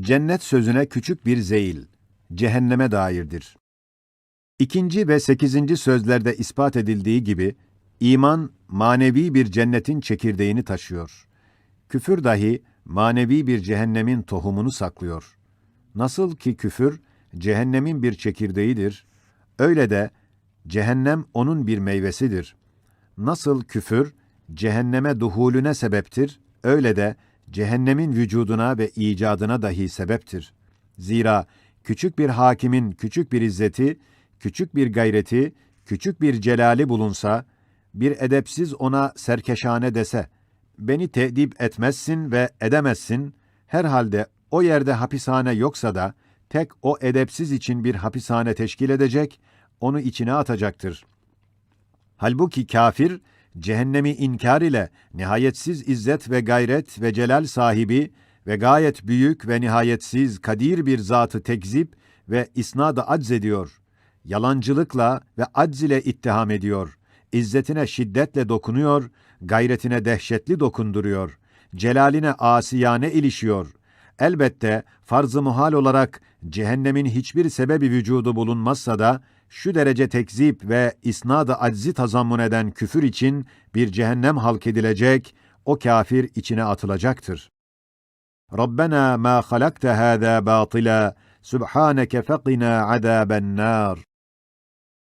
Cennet sözüne küçük bir zeyil, cehenneme dairdir. İkinci ve sekizinci sözlerde ispat edildiği gibi, iman manevi bir cennetin çekirdeğini taşıyor. Küfür dahi manevi bir cehennemin tohumunu saklıyor. Nasıl ki küfür, cehennemin bir çekirdeğidir, öyle de cehennem onun bir meyvesidir. Nasıl küfür, cehenneme duhulüne sebeptir, öyle de cehennemin vücuduna ve icadına dahi sebeptir. Zira küçük bir hakimin küçük bir izzeti, küçük bir gayreti, küçük bir celali bulunsa, bir edepsiz ona serkeşane dese, beni tedip etmezsin ve edemezsin, herhalde o yerde hapishane yoksa da, tek o edepsiz için bir hapishane teşkil edecek, onu içine atacaktır. Halbuki kafir, cehennemi inkar ile nihayetsiz izzet ve gayret ve celal sahibi ve gayet büyük ve nihayetsiz kadir bir zatı tekzip ve isnada acz ediyor. Yalancılıkla ve acz ile ittiham ediyor. İzzetine şiddetle dokunuyor, gayretine dehşetli dokunduruyor. Celaline asiyane ilişiyor. Elbette farz-ı muhal olarak cehennemin hiçbir sebebi vücudu bulunmazsa da şu derece tekzip ve isnad-ı aczi tazammun eden küfür için bir cehennem halk edilecek, o kafir içine atılacaktır. Rabbena ma halakte hâzâ bâtila, subhaneke feqina azâben nâr.